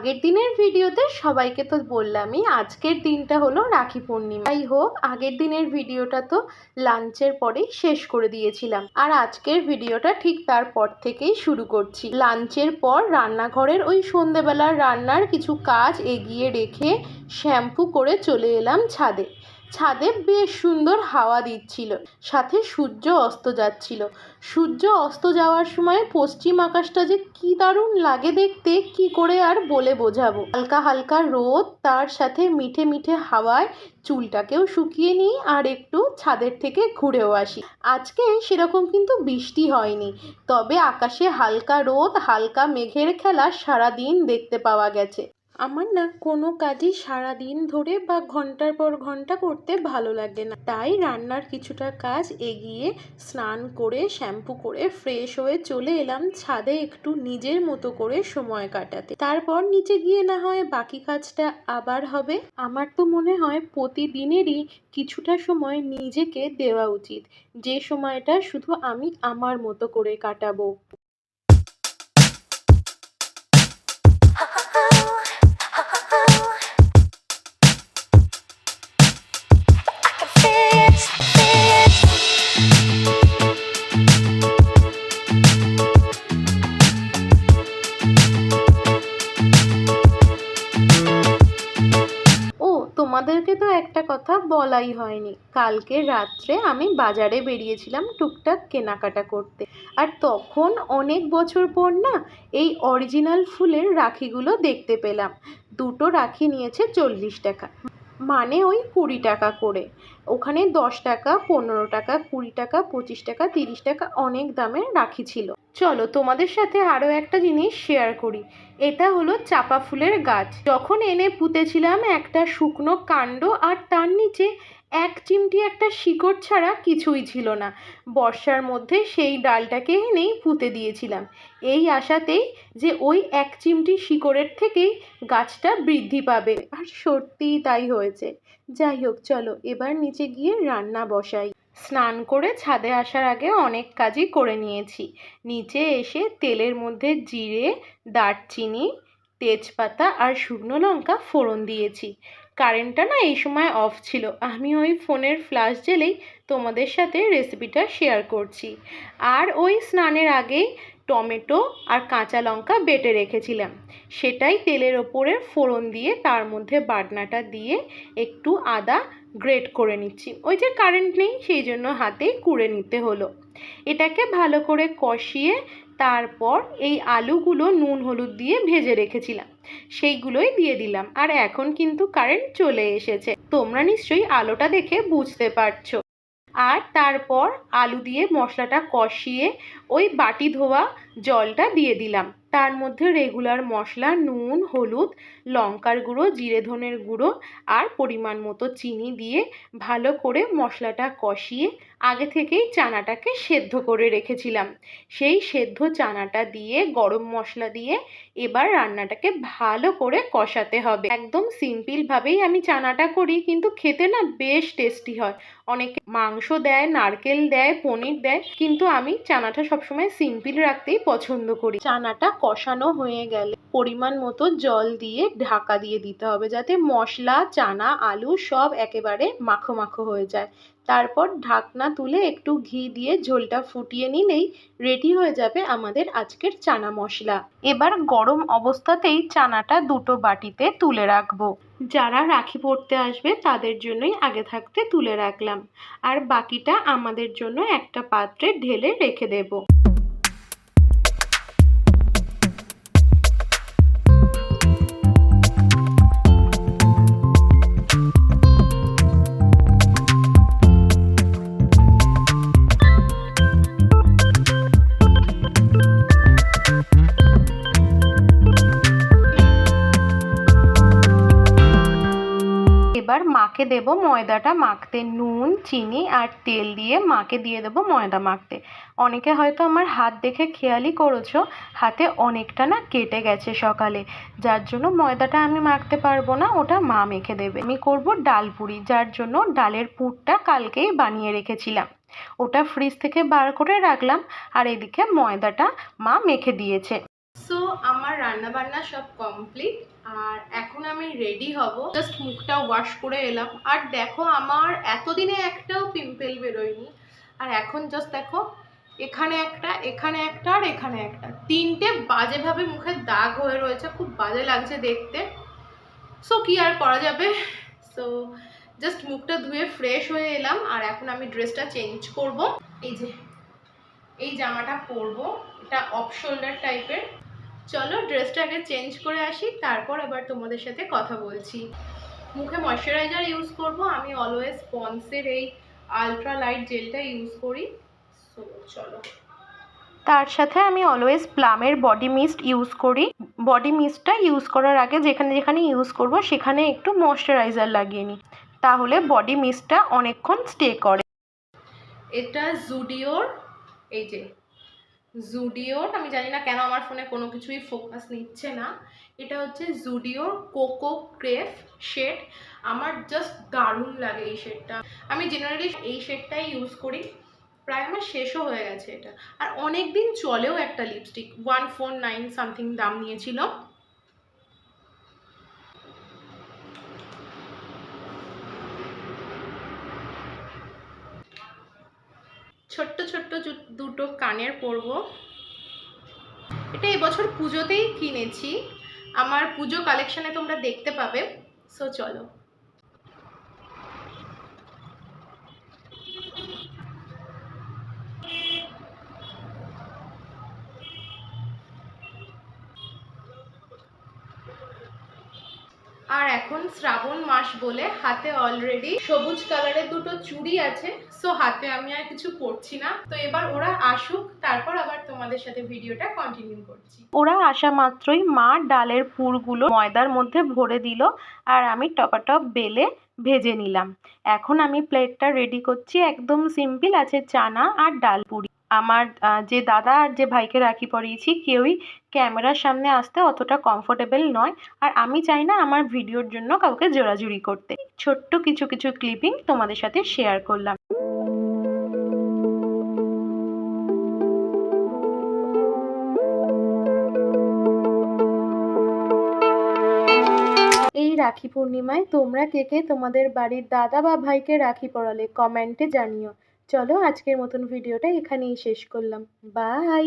আগের দিনের ভিডিওতে সবাইকে তো বললামই, আজকের দিনটা হলো রাখি পূর্ণিমা। যাই হোক, আগের দিনের ভিডিওটা তো লাঞ্চের পরেই শেষ করে দিয়েছিলাম। আর আজকের ভিডিওটা ঠিক তারপর থেকেই শুরু করছি। লাঞ্চের পর রান্নাঘরের ওই সন্ধেবেলার রান্নার কিছু কাজ এগিয়ে রেখে শ্যাম্পু করে চলে এলাম ছাদে। ছাদে বেশ সুন্দর হাওয়া দিচ্ছিল। সাথে সূর্য অস্ত যাচ্ছিল। সূর্য অস্ত যাওয়ার সময় পশ্চিম আকাশটা যে কি দারুণ লাগে দেখতে, কি করে আর বলে বোঝাবো? হালকা হালকা রোদ, তার সাথে মিঠে মিঠে হাওয়ায় চুলটাকেও শুকিয়ে নিই আর একটু ছাদের থেকে ঘুরেও আসি। আজকে সেরকম কিন্তু বৃষ্টি হয়নি, তবে আকাশে হালকা রোদ, হালকা মেঘের খেলা সারাদিন দেখতে পাওয়া গেছে। আমার না কোনো কাজই সারাদিন ধরে বা ঘণ্টার পর ঘণ্টা করতে ভালো লাগে না। তাই রান্নার কিছুটা কাজ এগিয়ে স্নান করে, শ্যাম্পু করে, ফ্রেশ হয়ে চলে এলাম ছাদে একটু নিজের মতো করে সময় কাটাতে। তারপর নিচে গিয়ে না হয় বাকি কাজটা আবার হবে। আমার তো মনে হয় প্রতিদিনেরই কিছুটা সময় নিজেকে দেওয়া উচিত। যে সময়টা শুধু আমি আমার মতো করে কাটাবো। বলাই হয়নি। কালকে রাত্রে আমি বাজারে বেরিয়েছিলাম টুকটাক কেনাকাটা করতে। আর তখন অনেক বছর পর না এই অরিজিনাল ফুলের রাখিগুলো দেখতে পেলাম। দুটো রাখি নিয়েছে চল্লিশ টাকা। মানে ওই কুড়ি টাকা করে। ওখানে দশ টাকা, পনেরো টাকা, কুড়ি টাকা, পঁচিশ টাকা, তিরিশ টাকা অনেক দামে রাখি ছিল। চলো তোমাদের সাথে আরও একটা জিনিস শেয়ার করি। এটা হলো চাপা ফুলের গাছ। যখন এনে পুঁতেছিলাম একটা শুকনো কাণ্ড আর তার নিচে এক চিমটি একটা শিকড় ছাড়া কিছুই ছিল না। বর্ষার মধ্যে সেই ডালটাকে এনেই পুঁতে দিয়েছিলাম। এই আশাতেই যে ওই এক চিমটি শিকড়ের থেকেই গাছটা বৃদ্ধি পাবে। আর সত্যিই তাই হয়েছে। যাই হোক, চলো এবার নিচে গিয়ে রান্না বসাই। স্নান করে ছাদে আসার আগে অনেক কাজই করে নিয়েছি। নিচে এসে তেলের মধ্যে জিরে, দারচিনি, তেজপাতা আর শুকনো লঙ্কা ফোড়ন দিয়েছি। কারেন্টটা না এই সময় অফ ছিল। আমি ওই ফোনের ফ্ল্যাশ জেলেই তোমাদের সাথে রেসিপিটা শেয়ার করছি। আর ওই স্নানের আগেই টমেটো আর কাঁচা লঙ্কা বেটে রেখেছিলাম। সেটাই তেলের ওপরে ফোড়ন দিয়ে তার মধ্যে বাটনাটা দিয়ে একটু আদা গ্রেট করে নিচ্ছি। ওই যে কারেন্ট নেই, সেই জন্য হাতেই কুড়ে নিতে হলো। এটাকে ভালো করে কষিয়ে তারপর এই আলুগুলো নুন, হলুদ দিয়ে ভেজে রেখেছিলাম। সেইগুলোই দিয়ে দিলাম। আর এখন কিন্তু কারেন্ট চলে এসেছে। তোমরা নিশ্চয়ই আলোটা দেখে বুঝতে পারছ। আর তারপর আলু দিয়ে মশলাটা কষিয়ে ওই বাটি ধোয়া জলটা দিয়ে দিলাম। তার মধ্যে রেগুলার মশলা, নুন, হলুদ, লঙ্কার গুঁড়ো, জিরে ধনের গুঁড়ো আর পরিমাণ মতো চিনি দিয়ে ভালো করে মশলাটা কষিয়ে আগে থেকেই চানাটাকে সেদ্ধ করে রেখেছিলাম। সেই সেদ্ধ চানাটা দিয়ে, গরম মশলা দিয়ে এবার রান্নাটাকে ভালো করে কষাতে হবে। একদম সিম্পলভাবেই আমি চানাটা করি, কিন্তু খেতে না বেশ টেস্টি হয়। অনেকে মাংস দেয়, নারকেল দেয়, পনির দেয়, কিন্তু আমি চানাটা সবসময় সিম্পল রাখতেই পছন্দ করি। চানাটা কষানো হয়ে গেলে পরিমাণ মতো জল দিয়ে ঢাকা দিয়ে দিতে হবে যাতে মশলা, চানা, আলু সব একেবারে মাখো মাখো হয়ে যায়। তারপর ঢাকনা তুলে একটু ঘি দিয়ে ঝোলটা ফুটিয়ে নিলেই রেডি হয়ে যাবে আমাদের আজকের চানা মশলা। এবার গরম অবস্থাতেই চানাটা দুটো বাটিতে তুলে রাখব। যারা রাখি পড়তে আসবে তাদের জন্যই আগে থাকতে তুলে রাখলাম। আর বাকিটা আমাদের জন্য একটা পাত্রে ঢেলে রেখে দেবো। এবার মাকে দেব ময়দাটা মাখতে। নুন, চিনি আর তেল দিয়ে মাকে দিয়ে দেবো ময়দা মাখতে। অনেকে হয়তো আমার হাত দেখে খেয়ালই করেছ, হাতে অনেকটা না কেটে গেছে সকালে। যার জন্য ময়দাটা আমি মাখতে পারব না, ওটা মা মেখে দেবে। আমি করব ডাল পুরি, যার জন্য ডালের পুরটা কালকেই বানিয়ে রেখেছিলাম। ওটা ফ্রিজ থেকে বার করে রাখলাম, আর এদিকে ময়দাটা মা মেখে দিয়েছে। সো আমার রান্না বান্না সব কমপ্লিট আর এখন আমি রেডি হব। জাস্ট মুখটা ওয়াশ করে এলাম। আর দেখো, আমার এতদিনে একটাও পিম্পল বেরোয়নি। আর এখন জাস্ট দেখো, এখানে একটা এখানে একটা, আর এখানে একটা। তিনটে বাজেভাবে মুখে দাগ হয়ে রয়েছে। খুব বাজে লাগছে দেখতে। সো কি আর করা যাবে? সো জাস্ট মুখটা ধুয়ে ফ্রেশ হয়ে এলাম। আর এখন আমি ড্রেসটা চেঞ্জ করব। এই যে, এই জামাটা পরবো। এটা অফ শোল্ডার টাইপের চলো ড্রেসটা আগে চেঞ্জ করে আসি, তারপর আবার তোমাদের সাথে কথা বলছি। মুখে ময়শ্চারাইজার ইউজ করব, আমি অলওয়েজ পন্সের এই আলট্রা লাইট জেলটা ইউজ করি। সো চলো। তার সাথে আমি অলওয়েজ প্লামের বডি মিস্ট ইউজ করি। বডি মিস্টটা ইউজ করার আগে যেখানে যেখানে ইউজ করব, সেখানে একটু ময়শ্চারাইজার লাগিয়ে নিই। তাহলে বডি মিস্টটা অনেকক্ষণ স্টে করে। এটা জুডিওর এই যে জুডিওর, আমি জানি না কেন আমার ফোনে কোনো কিছুই ফোকাস নিচ্ছে না। এটা হচ্ছে জুডিওর কোকো ক্রেফ শেড। আমার জাস্ট দারুণ লাগে এই শেডটা। আমি জেনারেলি এই শেডটাই ইউজ করি। প্রায় আমার শেষও হয়ে গেছে এটা। আর অনেক দিন চলেও একটা lipstick one four nine something দাম নিয়েছিল। ছোট্ট ছোট্ট দুটো কানের পরব। এটা এবছর পুজোতেই কিনেছি। আমার পুজো কালেকশানে তোমরা দেখতে পাবে। সো চলো। আর এখন শ্রাবণ মাস বলে হাতে অলরেডি সবুজ কালারের দুটো চুড়ি আছে সো হাতে আমি আর কিছু পরছি না। তো এবার ওরা আসুক, তারপর আবার তোমাদের সাথে ভিডিওটা কন্টিনিউ করছি। ওরা আসা মাত্রই মা ডালের পুরগুলো ময়দার মধ্যে ভরে দিল আর আমি টপাটপ বেলে ভেজে নিলাম। এখন আমি প্লেটটা রেডি করছি, একদম সিম্পল আছে চানা আর ডাল পুরি। আমার যে দাদা আর যে ভাইকে রাখি পরিয়েছি, কেউই ক্যামেরার সামনে আসতে অতটা কমফোর্টেবল নয়। আর আমি চাই না আমার ভিডিওর জন্য কাউকে জোরাজুরি করতে। ছোট্ট কিছু কিছু ক্লিপিং তোমাদের সাথে শেয়ার করলাম। এই রাখি পূর্ণিমায় তোমরা কে কে তোমাদের বাড়ির দাদা বা ভাইকে রাখি পরালে কমেন্টে জানিও। চলো আজকের মতন ভিডিওটা এখানেই শেষ করলাম। বাই